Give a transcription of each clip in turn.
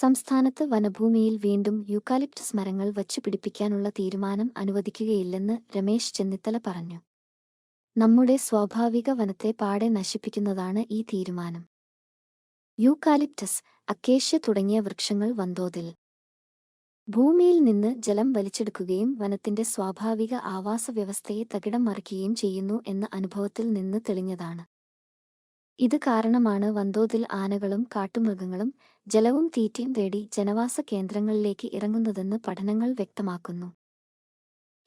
സംസ്ഥാനത്ത് വനഭൂമിയിൽ വീണ്ടും യൂക്കാലിപ്റ്റസ് മരങ്ങൾ വച്ചുപിടിപ്പിക്കാനുള്ള തീരുമാനം അനുവദിക്കുകയില്ലെന്ന് രമേശ് ചെന്നിത്തല പറഞ്ഞു. നമ്മുടെ സ്വാഭാവിക വനത്തെ പാടെ നശിപ്പിക്കുന്നതാണ് ഈ തീരുമാനം. യൂക്കാലിപ്റ്റസ് അക്കേഷ്യ തുടങ്ങിയ വൃക്ഷങ്ങൾ വന്തോതിൽ ഭൂമിയിൽ നിന്ന് ജലം വലിച്ചെടുക്കുകയും വനത്തിന്റെ സ്വാഭാവിക ആവാസ വ്യവസ്ഥയെ തകിടം മറിക്കുകയും ചെയ്യുന്നു എന്ന അനുഭവത്തിൽ നിന്ന് തെളിഞ്ഞതാണ്. ഇത് കാരണമാണ് വന്തോതിൽ ആനകളും കാട്ടുമൃഗങ്ങളും ജലവും തീറ്റയും തേടി ജനവാസ കേന്ദ്രങ്ങളിലേക്ക് ഇറങ്ങുന്നതെന്ന് പഠനങ്ങൾ വ്യക്തമാക്കുന്നു.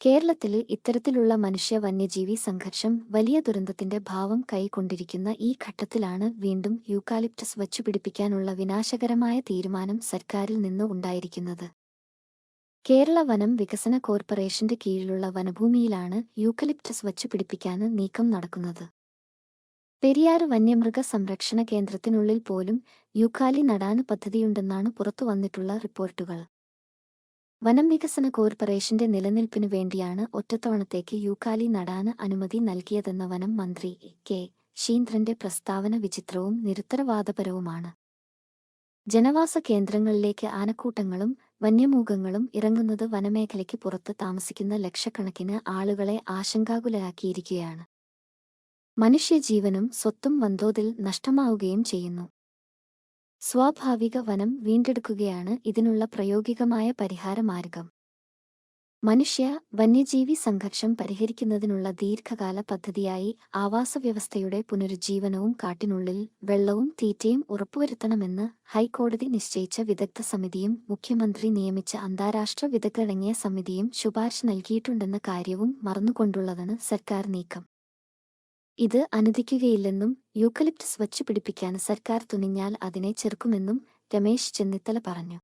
കേരളത്തിൽ ഇത്തരത്തിലുള്ള മനുഷ്യ വന്യജീവി സംഘർഷം വലിയ ദുരന്തത്തിന്റെ ഭാവം കൈക്കൊണ്ടിരിക്കുന്ന ഈ ഘട്ടത്തിലാണ് വീണ്ടും യൂക്കാലിപ്റ്റസ് വച്ചുപിടിപ്പിക്കാനുള്ള വിനാശകരമായ തീരുമാനം സർക്കാരിൽ നിന്ന് ഉണ്ടായിരിക്കുന്നത്. കേരള വനം വികസന കോർപ്പറേഷന്റെ കീഴിലുള്ള വനഭൂമിയിലാണ് യൂക്കലിപ്റ്റസ് വച്ചുപിടിപ്പിക്കാൻ നീക്കം നടക്കുന്നത്. പെരിയാർ വന്യമൃഗ സംരക്ഷണ കേന്ദ്രത്തിനുള്ളിൽ പോലും യൂക്കാലി നടാൻ പദ്ധതിയുണ്ടെന്നാണ് പുറത്തുവന്നിട്ടുള്ള റിപ്പോർട്ടുകൾ. വനം വികസന കോർപ്പറേഷന്റെ നിലനിൽപ്പിനു വേണ്ടിയാണ് ഒറ്റത്തവണത്തേക്ക് യൂക്കാലി നടാൻ അനുമതി നൽകിയതെന്ന വനം മന്ത്രി കെ. ശീന്ദ്രന്റെ പ്രസ്താവന വിചിത്രവും നിരുത്തരവാദപരവുമാണ്. ജനവാസ കേന്ദ്രങ്ങളിലേക്ക് ആനക്കൂട്ടങ്ങളും വന്യമൂഗങ്ങളും ഇറങ്ങുന്നത് വനമേഖലയ്ക്ക് പുറത്ത് താമസിക്കുന്ന ലക്ഷക്കണക്കിന് ആളുകളെ ആശങ്കാകുലരാക്കിയിരിക്കുകയാണ്. മനുഷ്യജീവനും സ്വത്തും വന്തോതിൽ നഷ്ടമാവുകയും ചെയ്യുന്നു. സ്വാഭാവിക വനം വീണ്ടെടുക്കുകയാണ് ഇതിനുള്ള പ്രായോഗികമായ പരിഹാരമാർഗം. മനുഷ്യ വന്യജീവി സംഘർഷം പരിഹരിക്കുന്നതിനുള്ള ദീർഘകാല പദ്ധതിയായി ആവാസവ്യവസ്ഥയുടെ പുനരുജ്ജീവനവും കാട്ടിനുള്ളിൽ വെള്ളവും തീറ്റയും ഉറപ്പുവരുത്തണമെന്ന് ഹൈക്കോടതി നിശ്ചയിച്ച വിദഗ്ധ സമിതിയും മുഖ്യമന്ത്രി നിയമിച്ച അന്താരാഷ്ട്ര വിദഗ്ധടങ്ങിയ സമിതിയും ശുപാർശ നൽകിയിട്ടുണ്ടെന്ന കാര്യവും മറന്നുകൊണ്ടുള്ളതാണ് സർക്കാർ നീക്കം. ഇത് അനുദിക്കുകയില്ലെന്നും യൂക്കലിപ്റ്റസ് വച്ചുപിടിപ്പിക്കാൻ സർക്കാർ തുനിഞ്ഞാൽ അതിനെ ചെറുക്കുമെന്നും രമേശ് ചെന്നിത്തല പറഞ്ഞു.